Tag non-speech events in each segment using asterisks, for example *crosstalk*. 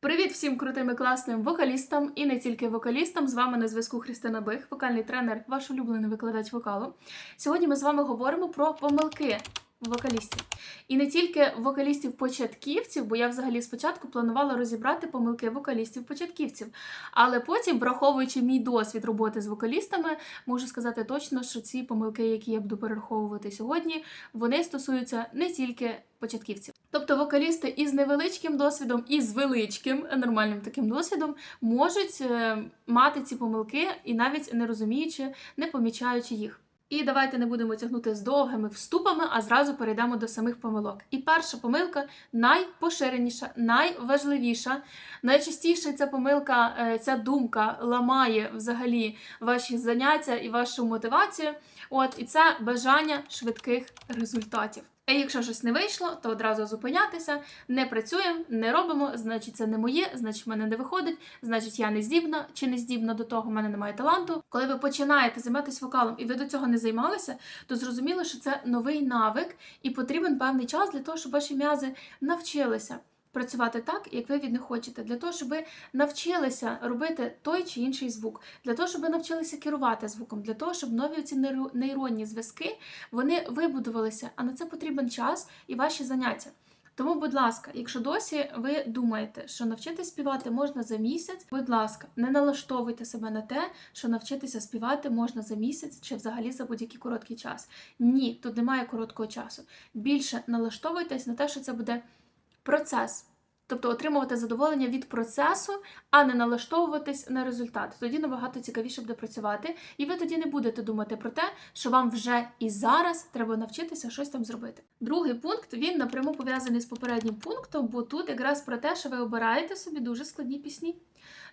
Привіт всім крутим і класним вокалістам і не тільки вокалістам. З вами на зв'язку Христина Бих, вокальний тренер, ваш улюблений викладач вокалу. Сьогодні ми з вами говоримо про помилки вокалістів. І не тільки вокалістів-початківців, бо я взагалі спочатку планувала розібрати помилки вокалістів-початківців. Але потім, враховуючи мій досвід роботи з вокалістами, можу сказати точно, що ці помилки, які я буду перераховувати сьогодні, вони стосуються не тільки початківців. Тобто вокалісти із невеличким досвідом, і з величким нормальним таким досвідом можуть е, мати ці помилки і навіть не розуміючи, не помічаючи їх. І давайте не будемо тягнути з довгими вступами, а зразу перейдемо до самих помилок. І перша помилка найпоширеніша, найважливіша. Найчастіше ця помилка, е, ця думка ламає взагалі ваші заняття і вашу мотивацію. От і це бажання швидких результатів. І якщо щось не вийшло, то одразу зупинятися, не працюємо, не робимо, значить це не моє, значить в мене не виходить, значить я не здібна чи не здібна до того, в мене немає таланту. Коли ви починаєте займатися вокалом і ви до цього не займалися, то зрозуміло, що це новий навик і потрібен певний час для того, щоб ваші м'язи навчилися. Працювати так, як ви від них хочете, для того, щоб ви навчилися робити той чи інший звук, для того, щоб ви навчилися керувати звуком, для того, щоб нові ці нейро- нейронні зв'язки вони вибудувалися, а на це потрібен час і ваші заняття. Тому, будь ласка, якщо досі ви думаєте, що навчитися співати можна за місяць, будь ласка, не налаштовуйте себе на те, що навчитися співати можна за місяць чи взагалі за будь-який короткий час. Ні, тут немає короткого часу. Більше налаштовуйтесь на те, що це буде процес. Тобто отримувати задоволення від процесу, а не налаштовуватись на результат. Тоді набагато цікавіше буде працювати, і ви тоді не будете думати про те, що вам вже і зараз треба навчитися щось там зробити. Другий пункт він напряму пов'язаний з попереднім пунктом, бо тут якраз про те, що ви обираєте собі дуже складні пісні.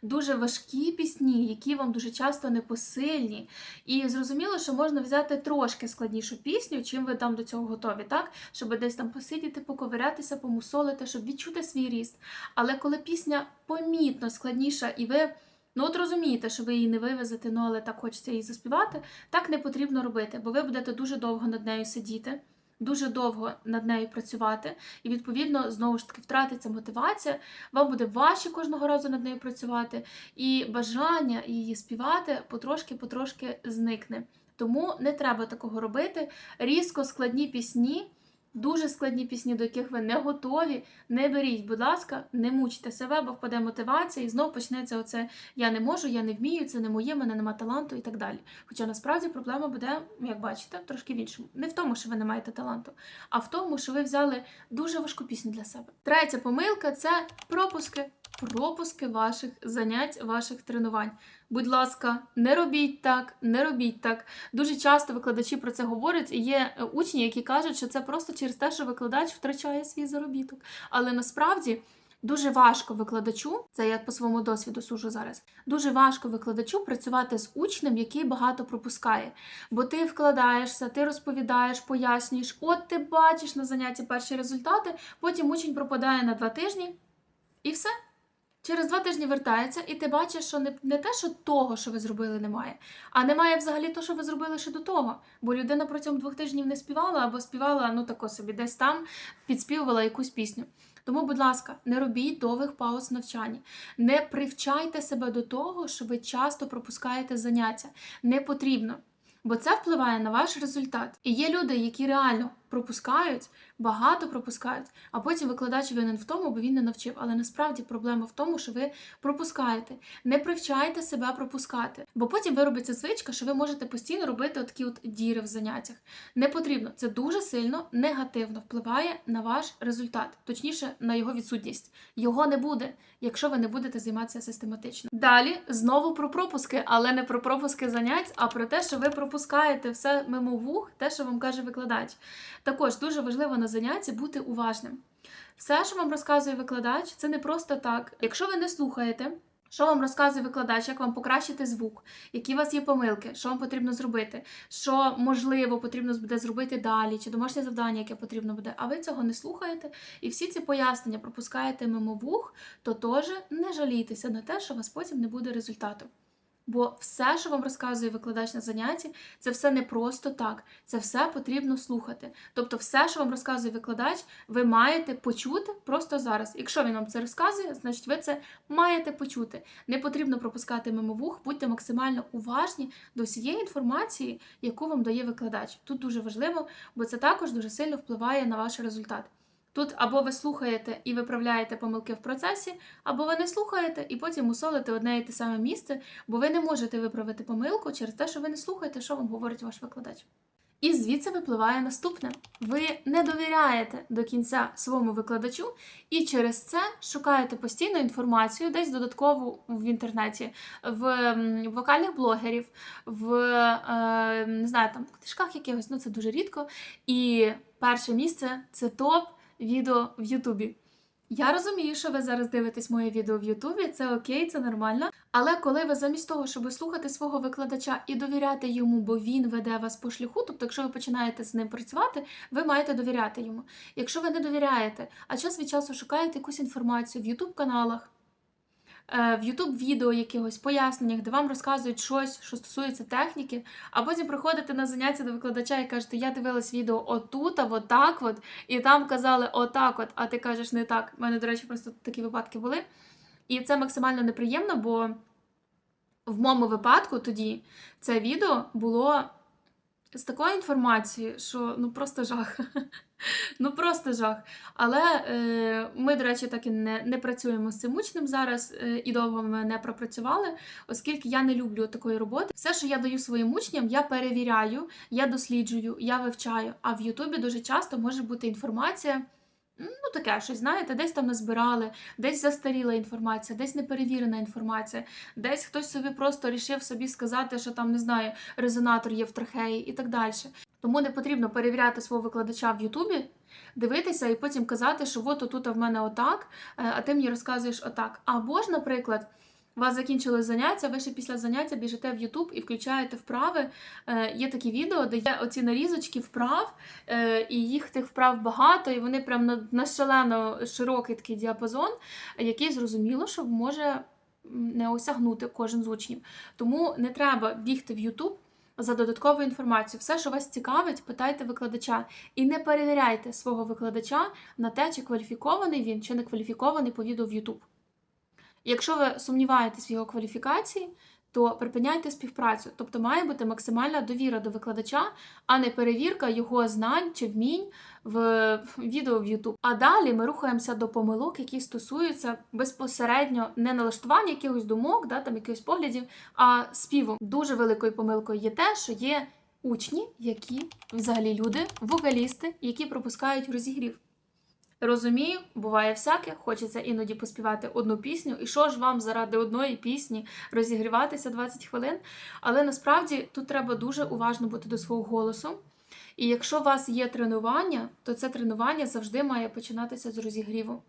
Дуже важкі пісні, які вам дуже часто непосильні. І зрозуміло, що можна взяти трошки складнішу пісню, чим ви там до цього готові, так? Щоб десь там посидіти, поковирятися, помусолити, щоб відчути свій ріст. Але коли пісня помітно складніша, і ви. Ну, от розумієте, що ви її не вивезете, ну але так хочеться її заспівати. Так не потрібно робити, бо ви будете дуже довго над нею сидіти, дуже довго над нею працювати, і відповідно знову ж таки втратиться мотивація. Вам буде важче кожного разу над нею працювати, і бажання її співати потрошки-потрошки зникне. Тому не треба такого робити. Різко складні пісні. Дуже складні пісні, до яких ви не готові, не беріть, будь ласка, не мучте себе, бо впаде мотивація, і знов почнеться оце я не можу, я не вмію, це не моє, мене нема таланту і так далі. Хоча насправді проблема буде, як бачите, трошки в іншому. Не в тому, що ви не маєте таланту, а в тому, що ви взяли дуже важку пісню для себе. Третя помилка це пропуски. Пропуски ваших занять, ваших тренувань. Будь ласка, не робіть так, не робіть так. Дуже часто викладачі про це говорять, і є е, учні, які кажуть, що це просто через те, що викладач втрачає свій заробіток. Але насправді дуже важко викладачу, це я по своєму досвіду сужу зараз. Дуже важко викладачу працювати з учнем, який багато пропускає. Бо ти вкладаєшся, ти розповідаєш, пояснюєш, от ти бачиш на занятті перші результати, потім учень пропадає на два тижні, і все. Через два тижні вертається, і ти бачиш, що не, не те, що того, що ви зробили, немає, а немає взагалі того, що ви зробили ще до того. Бо людина протягом двох тижнів не співала або співала, ну тако собі, десь там підспівувала якусь пісню. Тому, будь ласка, не робіть довгих пауз в навчанні. Не привчайте себе до того, що ви часто пропускаєте заняття. Не потрібно. Бо це впливає на ваш результат. І є люди, які реально пропускають, багато пропускають, а потім викладач винен в тому, бо він не навчив. Але насправді проблема в тому, що ви пропускаєте. Не привчайте себе пропускати, бо потім виробиться звичка, що ви можете постійно робити такі от діри в заняттях. Не потрібно. Це дуже сильно негативно впливає на ваш результат, точніше на його відсутність. Його не буде, якщо ви не будете займатися систематично. Далі знову про пропуски, але не про пропуски занять, а про те, що ви пропускаєте все мимо вух, те, що вам каже викладач. Також дуже важливо на занятті бути уважним. Все, що вам розказує викладач, це не просто так. Якщо ви не слухаєте, що вам розказує викладач, як вам покращити звук, які у вас є помилки, що вам потрібно зробити, що можливо потрібно буде зробити далі, чи домашнє завдання, яке потрібно буде, а ви цього не слухаєте, і всі ці пояснення пропускаєте мимо вух, то теж не жалійтеся на те, що у вас потім не буде результату. Бо все, що вам розказує викладач на занятті, це все не просто так. Це все потрібно слухати. Тобто, все, що вам розказує викладач, ви маєте почути просто зараз. Якщо він вам це розказує, значить ви це маєте почути. Не потрібно пропускати мимо вух, будьте максимально уважні до всієї інформації, яку вам дає викладач. Тут дуже важливо, бо це також дуже сильно впливає на ваш результат. Тут або ви слухаєте і виправляєте помилки в процесі, або ви не слухаєте і потім мусолите одне і те саме місце, бо ви не можете виправити помилку через те, що ви не слухаєте, що вам говорить ваш викладач. І звідси випливає наступне: ви не довіряєте до кінця своєму викладачу, і через це шукаєте постійно інформацію, десь додаткову в інтернеті, в вокальних блогерів, в е, не знаю, там книжках якихось, ну це дуже рідко. І перше місце це топ відео в Ютубі. Я розумію, що ви зараз дивитесь моє відео в Ютубі, це окей, це нормально. Але коли ви замість того, щоб слухати свого викладача і довіряти йому, бо він веде вас по шляху, тобто, якщо ви починаєте з ним працювати, ви маєте довіряти йому. Якщо ви не довіряєте, а час від часу шукаєте якусь інформацію в Ютуб каналах, в Ютуб відео якихось поясненнях, де вам розказують щось, що стосується техніки, а потім приходите на заняття до викладача і кажете, я дивилась відео отут, а отак от, і там казали отак от, а ти кажеш не так. У мене, до речі, просто такі випадки були. І це максимально неприємно, бо в моєму випадку тоді це відео було з такою інформацією, що ну просто жах. *laughs* ну просто жах. Але е, ми, до речі, так і не, не працюємо з цим учнем зараз е, і довго ми не пропрацювали, оскільки я не люблю такої роботи. Все, що я даю своїм учням, я перевіряю, я досліджую, я вивчаю. А в Ютубі дуже часто може бути інформація. Ну, таке щось, знаєте, десь там назбирали, десь застаріла інформація, десь неперевірена інформація, десь хтось собі просто рішив собі сказати, що там, не знаю, резонатор є в трахеї і так далі. Тому не потрібно перевіряти свого викладача в Ютубі, дивитися і потім казати, що от отут в мене отак, е, а ти мені розказуєш отак. Або ж, наприклад, у вас закінчилось заняття, ви ще після заняття біжите в Ютуб і включаєте вправи. Е, Є такі відео, де є оці нарізочки вправ, е, і їх тих вправ багато, і вони прям на, на шалено широкий такий діапазон, який зрозуміло, що може не осягнути кожен з учнів. Тому не треба бігти в Ютуб. За додаткову інформацію, все, що вас цікавить, питайте викладача і не перевіряйте свого викладача на те, чи кваліфікований він, чи не кваліфікований по відео в YouTube. Якщо ви сумніваєтесь в його кваліфікації, то припиняйте співпрацю. Тобто має бути максимальна довіра до викладача, а не перевірка його знань чи вмінь в відео в YouTube. А далі ми рухаємося до помилок, які стосуються безпосередньо не налаштування якихось думок, да, там якихось поглядів, а співу. Дуже великою помилкою є те, що є учні, які взагалі люди, вокалісти, які пропускають розігрів. Розумію, буває всяке, хочеться іноді поспівати одну пісню, і що ж вам заради одної пісні розігріватися 20 хвилин. Але насправді тут треба дуже уважно бути до свого голосу. І якщо у вас є тренування, то це тренування завжди має починатися з розігріву.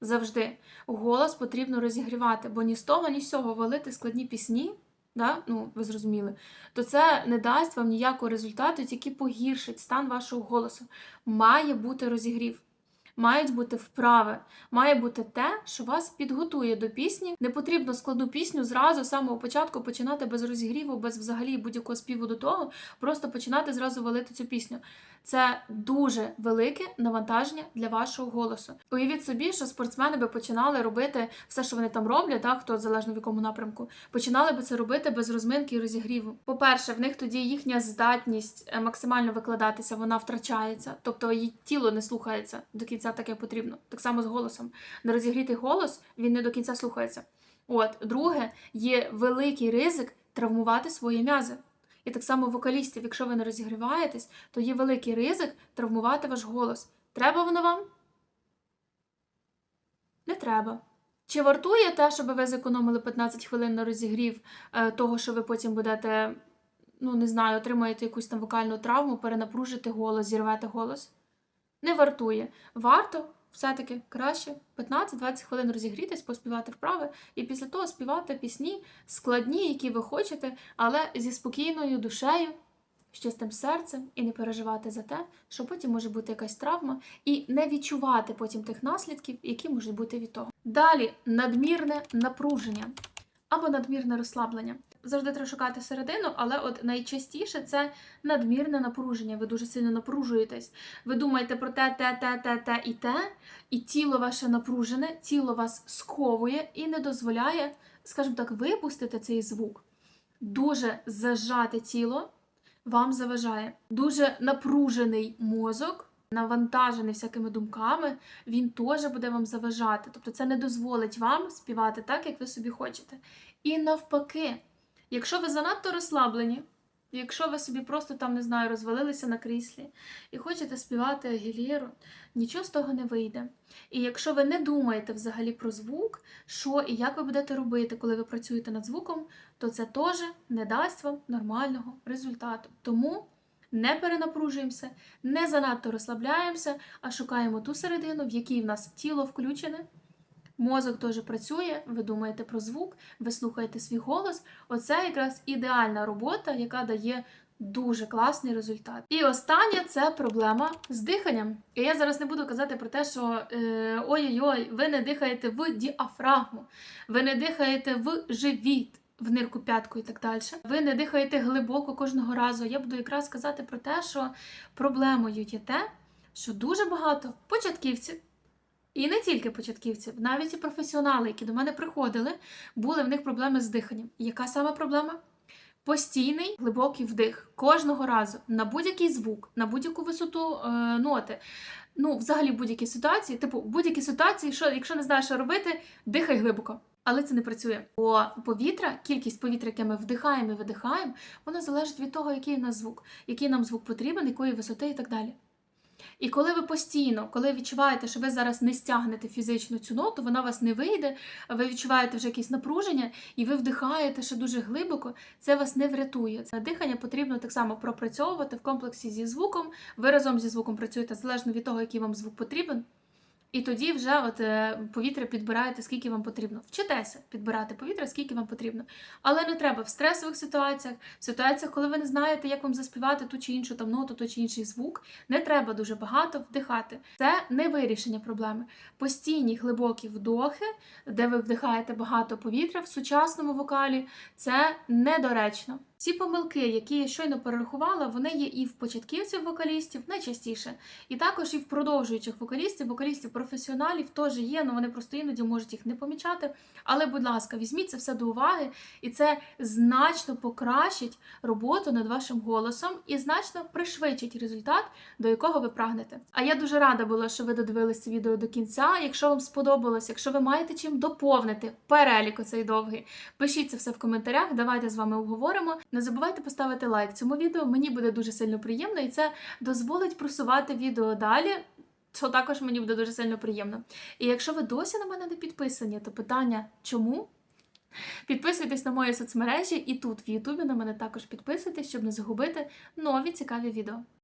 Завжди. Голос потрібно розігрівати, бо ні з того, ні з цього валити складні пісні, да? ну, ви зрозуміли, то це не дасть вам ніякого результату, тільки погіршить стан вашого голосу. Має бути розігрів. Мають бути вправи, має бути те, що вас підготує до пісні. Не потрібно складну пісню зразу з самого початку починати без розігріву, без взагалі будь-якого співу до того, просто починати зразу валити цю пісню. Це дуже велике навантаження для вашого голосу. Уявіть собі, що спортсмени би починали робити все, що вони там роблять, так хто залежно в якому напрямку, починали би це робити без розминки і розігріву. По-перше, в них тоді їхня здатність е, максимально викладатися, вона втрачається, тобто її тіло не слухається до кінця таке потрібно. Так само з голосом. Нерозігрітий голос він не до кінця слухається. От, друге, є великий ризик травмувати свої м'язи. І так само вокалістів, якщо ви не розігріваєтесь, то є великий ризик травмувати ваш голос. Треба воно вам? Не треба. Чи вартує те, щоб ви зекономили 15 хвилин на розігрів е, того, що ви потім будете, ну не знаю, отримаєте якусь там вокальну травму, перенапружити голос, зірвете голос? Не вартує. Варто все-таки краще 15-20 хвилин розігрітись, поспівати вправи, і після того співати пісні складні, які ви хочете, але зі спокійною душею, з чистим серцем, і не переживати за те, що потім може бути якась травма, і не відчувати потім тих наслідків, які можуть бути від того. Далі надмірне напруження або надмірне розслаблення. Завжди треба шукати середину, але от найчастіше це надмірне напруження. Ви дуже сильно напружуєтесь. Ви думаєте про те, те, те, те, те і те, і тіло ваше напружене, тіло вас сковує і не дозволяє, скажімо так, випустити цей звук. Дуже зажате тіло вам заважає. Дуже напружений мозок, навантажений всякими думками, він теж буде вам заважати. Тобто це не дозволить вам співати так, як ви собі хочете. І навпаки, якщо ви занадто розслаблені, якщо ви собі просто там, не знаю, розвалилися на кріслі і хочете співати Агілєру, нічого з того не вийде. І якщо ви не думаєте взагалі про звук, що і як ви будете робити, коли ви працюєте над звуком, то це теж не дасть вам нормального результату. Тому не перенапружуємося, не занадто розслабляємося, а шукаємо ту середину, в якій в нас тіло включене. Мозок теж працює, ви думаєте про звук, ви слухаєте свій голос. Оце якраз ідеальна робота, яка дає дуже класний результат. І остання це проблема з диханням. І я зараз не буду казати про те, що е, ой-ой-ой, ви не дихаєте в діафрагму, ви не дихаєте в живіт. В нирку п'ятку і так далі. Ви не дихаєте глибоко кожного разу. Я буду якраз казати про те, що проблемою є те, що дуже багато початківців, і не тільки початківців, навіть і професіонали, які до мене приходили, були в них проблеми з диханням. Яка саме проблема? Постійний глибокий вдих кожного разу на будь-який звук, на будь-яку висоту е, ноти. Ну, взагалі, будь-якій ситуації, типу, будь-якій ситуації, що, якщо не знаєш, що робити, дихай глибоко. Але це не працює. Бо повітря, кількість повітря, яке ми вдихаємо і видихаємо, воно залежить від того, який у нас звук, який нам звук потрібен, якої висоти і так далі. І коли ви постійно, коли відчуваєте, що ви зараз не стягнете фізично цю ноту, вона вас не вийде, ви відчуваєте вже якесь напруження, і ви вдихаєте ще дуже глибоко, це вас не врятує. Це дихання потрібно так само пропрацьовувати в комплексі зі звуком. Ви разом зі звуком працюєте залежно від того, який вам звук потрібен. І тоді вже от е, повітря підбираєте, скільки вам потрібно. Вчитеся підбирати повітря, скільки вам потрібно. Але не треба в стресових ситуаціях, в ситуаціях, коли ви не знаєте, як вам заспівати ту чи іншу там ноту, той чи інший звук. Не треба дуже багато вдихати. Це не вирішення проблеми. Постійні глибокі вдохи, де ви вдихаєте багато повітря в сучасному вокалі, це недоречно. Ці помилки, які я щойно перерахувала, вони є і в початківців вокалістів найчастіше, і також і в продовжуючих вокалістів, вокалістів професіоналів теж є, але вони просто іноді можуть їх не помічати. Але, будь ласка, візьміть це все до уваги, і це значно покращить роботу над вашим голосом і значно пришвидшить результат, до якого ви прагнете. А я дуже рада була, що ви додивилися це відео до кінця. Якщо вам сподобалось, якщо ви маєте чим доповнити перелік оцей довгий, пишіть це все в коментарях. Давайте з вами обговоримо. Не забувайте поставити лайк цьому відео. Мені буде дуже сильно приємно, і це дозволить просувати відео далі. Що також мені буде дуже сильно приємно. І якщо ви досі на мене не підписані, то питання чому? Підписуйтесь на мої соцмережі і тут в Ютубі на мене також підписуйтесь, щоб не загубити нові цікаві відео.